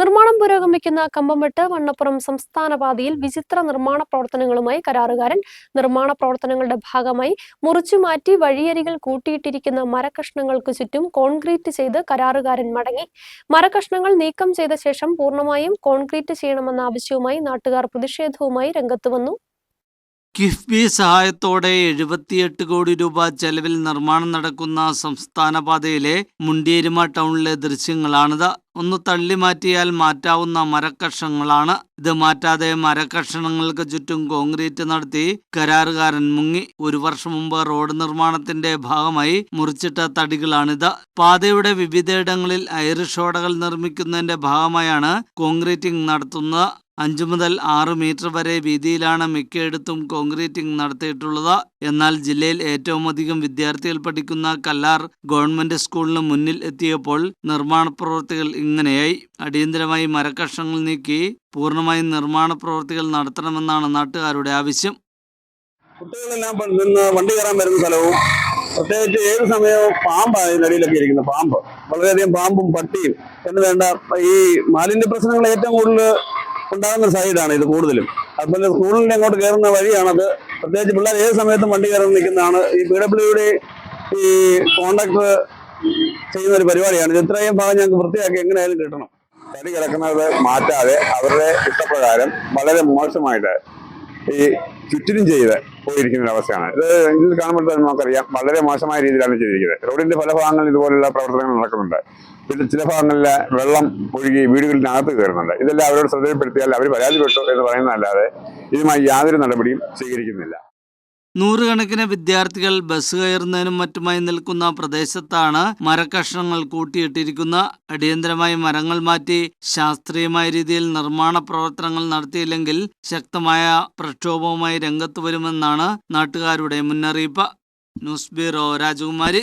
നിർമ്മാണം പുരോഗമിക്കുന്ന കമ്പംവെട്ട് വണ്ണപ്പുറം സംസ്ഥാന പാതയിൽ വിചിത്ര നിർമ്മാണ പ്രവർത്തനങ്ങളുമായി കരാറുകാരൻ നിർമ്മാണ പ്രവർത്തനങ്ങളുടെ ഭാഗമായി മുറിച്ചുമാറ്റി വഴിയരികൾ കൂട്ടിയിട്ടിരിക്കുന്ന മരകഷ്ണങ്ങൾക്ക് ചുറ്റും കോൺക്രീറ്റ് ചെയ്ത് കരാറുകാരൻ മടങ്ങി. മരകഷ്ണങ്ങൾ നീക്കം ചെയ്ത ശേഷം പൂർണമായും കോൺക്രീറ്റ് ചെയ്യണമെന്ന ആവശ്യവുമായി നാട്ടുകാർ പ്രതിഷേധവുമായി രംഗത്ത് വന്നു. കിഫ്ബി സഹായത്തോടെ എഴുപത്തിയെട്ട് കോടി രൂപ ചെലവിൽ നിർമ്മാണം നടക്കുന്ന സംസ്ഥാന പാതയിലെ മുണ്ടിയേരുമ ടൗണിലെ ദൃശ്യങ്ങളാണിത്. ഒന്ന് തള്ളി മാറ്റിയാൽ മാറ്റാവുന്ന മരക്കഷണങ്ങളാണ്. ഇത് മാറ്റാതെ മരക്കഷണങ്ങൾക്ക് ചുറ്റും കോൺക്രീറ്റ് നടത്തി കരാറുകാരൻ മുങ്ങി. ഒരു വർഷം മുമ്പ് റോഡ് നിർമ്മാണത്തിന്റെ ഭാഗമായി മുറിച്ചിട്ട തടികളാണിത്. പാതയുടെ വിവിധയിടങ്ങളിൽ ഐറിഷ് നിർമ്മിക്കുന്നതിന്റെ ഭാഗമായാണ് കോൺക്രീറ്റിംഗ് നടത്തുന്നത്. അഞ്ചു മുതൽ ആറ് മീറ്റർ വരെ വീതിയിലാണ് മിക്കയിടത്തും കോൺക്രീറ്റിംഗ് നടത്തിയിട്ടുള്ളത്. എന്നാൽ ജില്ലയിൽ ഏറ്റവും അധികം വിദ്യാർത്ഥികൾ പഠിക്കുന്ന കല്ലാർ ഗവൺമെന്റ് സ്കൂളിന് മുന്നിൽ എത്തിയപ്പോൾ നിർമ്മാണ പ്രവൃത്തികൾ ഇങ്ങനെയായി. അടിയന്തരമായി മരക്കഷ്ണങ്ങൾ നീക്കി പൂർണമായും നിർമ്മാണ പ്രവൃത്തികൾ നടത്തണമെന്നാണ് നാട്ടുകാരുടെ ആവശ്യം. കുട്ടികളെല്ലാം നിന്ന് വണ്ടി കയറാൻ വരുന്ന സ്ഥലവും പ്രത്യേകിച്ച് ഏത് സമയവും പാമ്പാണ് ഇതിനടിയിലൊക്കെ ഇരിക്കുന്നത് പാമ്പ്. വളരെയധികം പാമ്പും പട്ടിയും. എന്ന് വേണ്ട ഈ മാലിന്യ പ്രശ്നങ്ങൾ ഏറ്റവും കൂടുതൽ ഉണ്ടാകുന്ന സൈഡാണ് ഇത് കൂടുതലും. അതുപോലെ സ്കൂളിന്റെ അങ്ങോട്ട് കയറുന്ന വഴിയാണത്. പ്രത്യേകിച്ച് പിള്ളേർ ഏത് സമയത്തും വണ്ടി കയറി നിൽക്കുന്നതാണ്. ഈ പി ഡബ്ല്യുടെ ഈ കോണ്ടാക്ട് ചെയ്യുന്ന ഒരു പരിപാടിയാണ്. ഇത് ഇത്രയും ഭാഗം ഞങ്ങൾക്ക് വൃത്തിയാക്കി എങ്ങനെയായാലും കിട്ടണം. തടി കിടക്കുന്നത് മാറ്റാതെ അവരുടെ ഇഷ്ടപ്രകാരം വളരെ മോശമായിട്ട് ഈ ചുറ്റിനും ചെയ്ത് പോയിരിക്കുന്ന അവസ്ഥയാണ്. ഇത് ഇതിൽ കാണുമ്പോൾ തന്നെ നമുക്കറിയാം വളരെ മോശമായ രീതിയിലാണ് ചെയ്തിരിക്കുന്നത്. റോഡിന്റെ പല ഭാഗങ്ങളിൽ ഇതുപോലുള്ള പ്രവർത്തനങ്ങൾ നടക്കുന്നുണ്ട്. പിന്നെ ചില ഭാഗങ്ങളിൽ വെള്ളം ഒഴുകി വീടുകളിനകത്ത് കയറുന്നുണ്ട്. ഇതെല്ലാം അവരോട് ശ്രദ്ധയിൽപ്പെടുത്തിയാൽ അവർ പരാതിപ്പെട്ടു എന്ന് പറയുന്നതല്ലാതെ ഇതുമായി യാതൊരു നടപടിയും സ്വീകരിക്കുന്നില്ല. നൂറുകണക്കിന് വിദ്യാർത്ഥികൾ ബസ് കയറുന്നതിനും മറ്റുമായി നിൽക്കുന്ന പ്രദേശത്താണ് മരക്കഷ്ണങ്ങൾ കൂട്ടിയിട്ടിരിക്കുന്ന. അടിയന്തരമായി മരങ്ങൾ മാറ്റി ശാസ്ത്രീയമായ രീതിയിൽ നിർമ്മാണ പ്രവർത്തനങ്ങൾ നടത്തിയില്ലെങ്കിൽ ശക്തമായ പ്രക്ഷോഭവുമായി രംഗത്ത് വരുമെന്നാണ് നാട്ടുകാരുടെ മുന്നറിയിപ്പ്. ന്യൂസ് ബ്യൂറോ രാജകുമാരി.